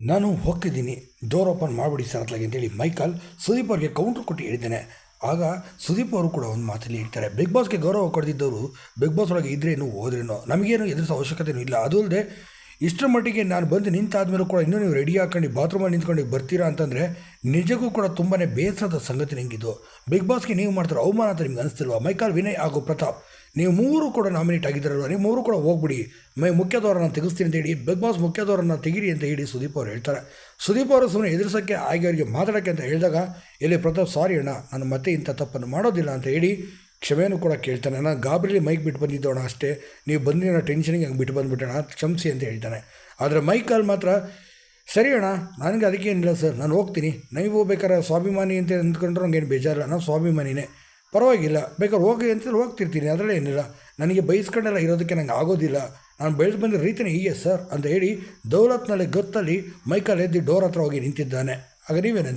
ನಾನು ಹೋಗ್ತಿದ್ದೀನಿ. Door open ಮಾಡಿಬಿಡಿ ಸರ್ ಅತ್ಲಾಗೆ ಅಂತೇಳಿ ಮೈಕಲ್ ಸುದೀಪ್ ಅವ್ರಿಗೆ ಕೌಂಟ್ರ್ ಕೊಟ್ಟು ಹೇಳಿದ್ದಾನೆ. ಆಗ ಸುದೀಪ್ ಅವರು ಕೂಡ ಒಂದು ಮಾತಲ್ಲಿ ಹೇಳ್ತಾರೆ ಬಿಗ್ ಬಾಸ್ಗೆ ಗೌರವ ಕೊಡ್ದಿದ್ದವರು ಬಿಗ್ ಬಾಸ್ ಒಳಗೆ ಇದ್ರೇನು, ಹೋದ್ರೇನೋ? ನಮಗೇನು ಎದುರಿಸೋ ಅವಶ್ಯಕತೆಯೂ ಇಲ್ಲ. ಅದು ಅಲ್ಲದೆ ಇಷ್ಟರ ಮಟ್ಟಿಗೆ ನಾನು ಬಂದು ನಿಂತಾದ್ಮೇಲೂ ಕೂಡ ಇನ್ನೂ ನೀವು ರೆಡಿ ಹಾಕೊಂಡು ಬಾತ್ರೂಮಲ್ಲಿ ನಿಂತ್ಕೊಂಡು ಬರ್ತೀರಾ ಅಂತಂದರೆ ನಿಜಕ್ಕೂ ಕೂಡ ತುಂಬಾ ಬೇಸರದ ಸಂಗತಿ ನಿಂಗಿದ್ದು ಬಿಗ್ ಬಾಸ್ಗೆ ನೀವು ಮಾಡ್ತಿರೋ ಅವಮಾನ ಅಂತ ನಿಮ್ಗೆ ಅನಿಸ್ತಿಲ್ವ? ಮೈಕಾಲ್ ವಿನಯ್ ಹಾಗೂ ಪ್ರತಾಪ್, ನೀವು ಮೂರು ಕೂಡ ನಾಮಿನೇಟ್ ಆಗಿದ್ದಾರಲ್ವ? ನೀವು ಮೂರು ಕೂಡ ಹೋಗ್ಬಿಡಿ. ಮೈ ಮುಖ್ಯದವರನ್ನು ತೆಗೆಸ್ತೀನಿ ಅಂತ ಹೇಳಿ ಬಿಗ್ ಬಾಸ್ ಮುಖ್ಯದವರನ್ನು ತೆಗಿರಿ ಅಂತ ಹೇಳಿ ಸುದೀಪ್ ಅವರು ಹೇಳ್ತಾರೆ. ಸುದೀಪ್ ಅವರು ಸುಮ್ಮನೆ ಎದುರಿಸೋಕ್ಕೆ ಆಗಿ ಅವರಿಗೆ ಮಾತಾಡೋಕ್ಕೆ ಅಂತ ಹೇಳಿದಾಗ ಇಲ್ಲಿ ಪ್ರತಾಪ್ ಸಾರಿ ಅಣ್ಣ, ನಾನು ಮತ್ತೆ ಇಂಥ ತಪ್ಪನ್ನು ಮಾಡೋದಿಲ್ಲ ಅಂತ ಹೇಳಿ ಕ್ಷಮೆಯನ್ನು ಕೂಡ ಕೇಳ್ತಾನೆ. ನಾನು ಗಾಬರಿಲಿ ಮೈಕ್ ಬಿಟ್ಟು ಬಂದಿದ್ದೋಣ ಅಷ್ಟೇ. ನೀವು ಬಂದಿರೋ ಟೆನ್ಷನಿಗೆ ಹಂಗೆ ಬಿಟ್ಟು ಬಂದುಬಿಟ್ಟಣ ಕ್ಷಮಿಸಿ ಅಂತ ಹೇಳ್ತಾನೆ. ಆದರೆ ಮೈಕಲ್ಲಿ ಮಾತ್ರ, ಸರಿ ಅಣ್ಣ, ನನಗೆ ಅದಕ್ಕೇನಿಲ್ಲ ಸರ್. ನಾನು ಹೋಗ್ತೀನಿ. ನೀವು ಬೇಕಾದ್ರೆ ಸ್ವಾಭಿಮಾನಿ ಅಂತ ಅಂದ್ಕೊಂಡ್ರೆ ನನಗೇನು ಬೇಜಾರಿಲ್ಲ. ನಾನು ಸ್ವಾಭಿಮಾನಿನೇ. ಪರವಾಗಿಲ್ಲ. ಬೇಕಾದ್ರೆ ಹೋಗಿ ಅಂತ ಹೋಗ್ತಿರ್ತೀನಿ. ಅದರಲ್ಲೇ ಏನಿಲ್ಲ. ನನಗೆ ಬೈಸ್ಕೊಂಡೆಲ್ಲ ಇರೋದಕ್ಕೆ ನಂಗೆ ಆಗೋದಿಲ್ಲ. ನಾನು ಬೆಳೆದು ಬಂದ ರೀತಿನೇ ಹೀಗೆ ಸರ್ ಅಂತ ಹೇಳಿ ದೌಲತ್ನಲ್ಲಿ ಗೊತ್ತಲ್ಲಿ ಮೈಕಲ್ ಎದ್ದು ಡೋರ್ ಹತ್ರ ಹೋಗಿ ನಿಂತಿದ್ದಾನೆ. ಆಗ ನೀವೇನಂತ